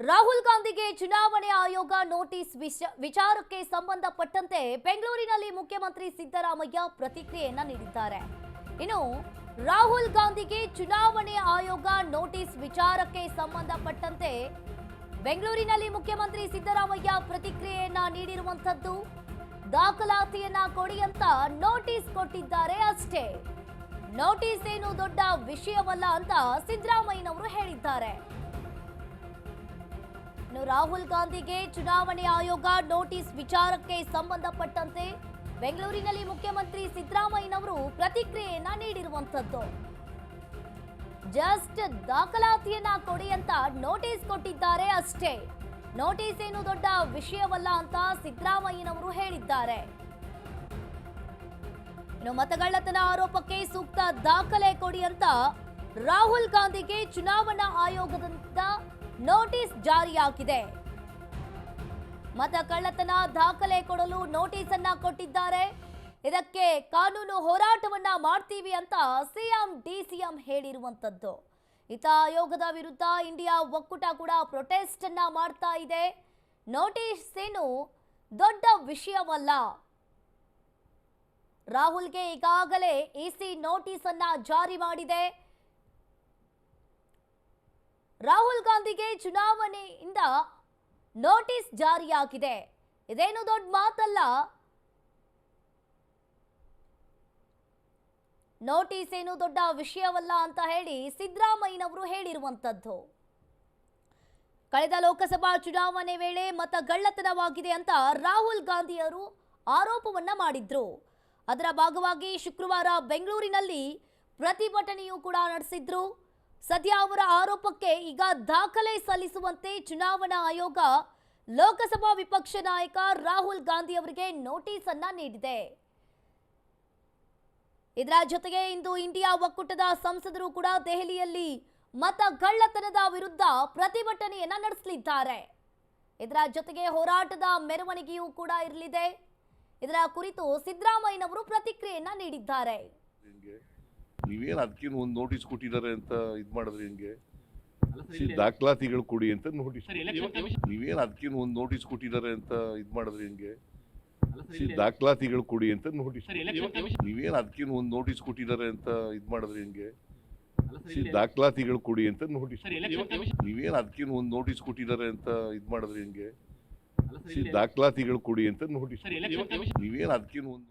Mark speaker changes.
Speaker 1: ರಾಹುಲ್ ಗಾಂಧಿಗೆ ಚುನಾವಣೆ ಆಯೋಗ ನೋಟಿಸ್ ವಿಚಾರಕ್ಕೆ ಸಂಬಂಧಪಟ್ಟಂತೆ ಬೆಂಗಳೂರಿನಲ್ಲಿ ಮುಖ್ಯಮಂತ್ರಿ ಸಿದ್ದರಾಮಯ್ಯ ಪ್ರತಿಕ್ರಿಯೆಯನ್ನ ನೀಡಿದ್ದಾರೆ. ಇನ್ನು, ರಾಹುಲ್ ಗಾಂಧಿಗೆ ಚುನಾವಣೆ ಆಯೋಗ ನೋಟಿಸ್ ವಿಚಾರಕ್ಕೆ ಸಂಬಂಧಪಟ್ಟಂತೆ ಬೆಂಗಳೂರಿನಲ್ಲಿ ಮುಖ್ಯಮಂತ್ರಿ ಸಿದ್ದರಾಮಯ್ಯ ಪ್ರತಿಕ್ರಿಯೆಯನ್ನ ನೀಡಿರುವಂತದ್ದು ದಾಖಲಾತಿಯನ್ನ ಕೊಡಿ ಅಂತ ನೋಟಿಸ್ ಕೊಟ್ಟಿದ್ದಾರೆ ಅಷ್ಟೇ. ನೋಟಿಸ್ ಏನು ದೊಡ್ಡ ವಿಷಯವಲ್ಲ ಅಂತ ಸಿದ್ದರಾಮಯ್ಯನವರು ಹೇಳಿದ್ದಾರೆ. ಇನ್ನು ರಾಹುಲ್ ಗಾಂಧಿಗೆ ಚುನಾವಣೆ ಆಯೋಗ ನೋಟಿಸ್ ವಿಚಾರಕ್ಕೆ ಸಂಬಂಧಪಟ್ಟಂತೆ ಬೆಂಗಳೂರಿನಲ್ಲಿ ಮುಖ್ಯಮಂತ್ರಿ ಸಿದ್ದರಾಮಯ್ಯನವರು ಪ್ರತಿಕ್ರಿಯೆಯನ್ನ ನೀಡಿರುವಂತದ್ದು ಜಸ್ಟ್ ದಾಖಲಾತಿಯನ್ನ ಕೊಡಿ ಅಂತ ನೋಟಿಸ್ ಕೊಟ್ಟಿದ್ದಾರೆ ಅಷ್ಟೇ. ನೋಟಿಸ್ ಏನು ದೊಡ್ಡ ವಿಷಯವಲ್ಲ ಅಂತ ಸಿದ್ದರಾಮಯ್ಯನವರು ಹೇಳಿದ್ದಾರೆ. ಇನ್ನು ಮತಗಳ್ಳತನ ಆರೋಪಕ್ಕೆ ಸೂಕ್ತ ದಾಖಲೆ ಕೊಡಿ ಅಂತ ರಾಹುಲ್ ಗಾಂಧಿಗೆ ಚುನಾವಣಾ ಆಯೋಗದಿಂದ ನೋಟಿಸ್ ಜಾರಿಯಾಗಿದೆ. ಮತ ಕಳ್ಳತನ ದಾಖಲೆ ಕೊಡಲು ನೋಟಿಸ್ ಅನ್ನ ಕೊಟ್ಟಿದ್ದಾರೆ. ಇದಕ್ಕೆ ಕಾನೂನು ಹೋರಾಟವನ್ನ ಮಾಡ್ತೀವಿ ಅಂತ ಸಿಎಂ, ಡಿಸಿಎಂ ಹೇಳಿರುವಂತದ್ದು. ಇತ ಆಯೋಗದ ವಿರುದ್ಧ ಇಂಡಿಯಾ ಒಕ್ಕೂಟ ಕೂಡ ಪ್ರೊಟೆಸ್ಟ್ ಅನ್ನ ಮಾಡ್ತಾ ಇದೆ. ನೋಟಿಸ್ ಏನು ದೊಡ್ಡ ವಿಷಯವಲ್ಲ. ರಾಹುಲ್ಗೆ ಈಗಾಗಲೇ ಇಸಿ ನೋಟಿಸ್ ಅನ್ನ ಜಾರಿ ಮಾಡಿದೆ. ರಾಹುಲ್ ಗಾಂಧಿಗೆ ಚುನಾವಣೆಯಿಂದ ನೋಟಿಸ್ ಜಾರಿಯಾಗಿದೆ. ಇದೇನು ದೊಡ್ಡ ಮಾತಲ್ಲ. ನೋಟಿಸ್ ಏನು ದೊಡ್ಡ ವಿಷಯವಲ್ಲ ಅಂತ ಹೇಳಿ ಸಿದ್ದರಾಮಯ್ಯನವರು ಹೇಳಿರುವಂತದ್ದು. ಕಳೆದ ಲೋಕಸಭಾ ಚುನಾವಣೆ ವೇಳೆ ಮತ ಗಳ್ಳತನವಾಗಿದೆ ಅಂತ ರಾಹುಲ್ ಗಾಂಧಿಯವರು ಆರೋಪವನ್ನ ಮಾಡಿದ್ರು. ಅದರ ಭಾಗವಾಗಿ ಶುಕ್ರವಾರ ಬೆಂಗಳೂರಿನಲ್ಲಿ ಪ್ರತಿಭಟನೆಯೂ ಕೂಡ ನಡೆಸಿದ್ರು. ಸದ್ಯ ಅವರ ಆರೋಪಕ್ಕೆ ಈಗ ದಾಖಲೆ ಸಲ್ಲಿಸುವಂತೆ ಚುನಾವಣಾ ಆಯೋಗ ಲೋಕಸಭಾ ವಿಪಕ್ಷ ನಾಯಕ ರಾಹುಲ್ ಗಾಂಧಿ ಅವರಿಗೆ ನೋಟಿಸ್ ಅನ್ನ ನೀಡಿದೆ. ಇದರ ಜೊತೆಗೆ ಇಂದು ಇಂಡಿಯಾ ಒಕ್ಕೂಟದ ಸಂಸದರು ಕೂಡ ದೆಹಲಿಯಲ್ಲಿ ಮತ ಗಳ್ಳತನದ ವಿರುದ್ಧ ಪ್ರತಿಭಟನೆಯನ್ನ ನಡೆಸಲಿದ್ದಾರೆ. ಇದರ ಜೊತೆಗೆ ಹೋರಾಟದ ಮೆರವಣಿಗೆಯೂ ಕೂಡ ಇರಲಿದೆ. ಇದರ ಕುರಿತು ಸಿದ್ದರಾಮಯ್ಯನವರು ಪ್ರತಿಕ್ರಿಯೆಯನ್ನ ನೀಡಿದ್ದಾರೆ.
Speaker 2: ನೀವೇನು ಅದಕ್ಕೇನು ಒಂದು ನೋಟಿಸ್ ಕೊಟ್ಟಿದ್ದಾರೆ ಅಂತ ಇದು ಮಾಡಿದ್ರೆ ಹೆಂಗೆ? ಸಿ ದಾಖಲಾತಿಗಳು ಕೊಡಿ ಅಂತ ನೋಟಿಸ್ ನೀವೇನು ಅದಕ್ಕೇನು ಒಂದು ನೋಟಿಸ್ ಕೊಟ್ಟಿದ್ದಾರೆ ಅಂತ ಇದು ಮಾಡಿದ್ರಿ ಹೆಂಗೆ? ಸಿ ದಾಖಲಾತಿಗಳು ಕೊಡಿ ಅಂತ ನೋಟಿಸ್ ನೀವೇನು ಅದಕ್ಕೇನು ಒಂದು ನೋಟಿಸ್ ಕೊಟ್ಟಿದ್ದಾರೆ ಅಂತ ಇದು ಮಾಡಿದ್ರೆ ಹೆಂಗೆ? ದಾಖಲಾತಿಗಳು ಕೊಡಿ ಅಂತ ನೋಟಿಸ್ ನೀವೇನು ಅದಕ್ಕೇನು ಒಂದು ನೋಟಿಸ್ ಕೊಟ್ಟಿದ್ದಾರೆ ಅಂತ ಇದು ಮಾಡಿದ್ರೆ ಹೆಂಗೆ? ದಾಖಲಾತಿಗಳು ಕೊಡಿ ಅಂತ ನೋಟಿಸ್ ನೀವೇನು ಅದಕ್ಕೇನು ಒಂದು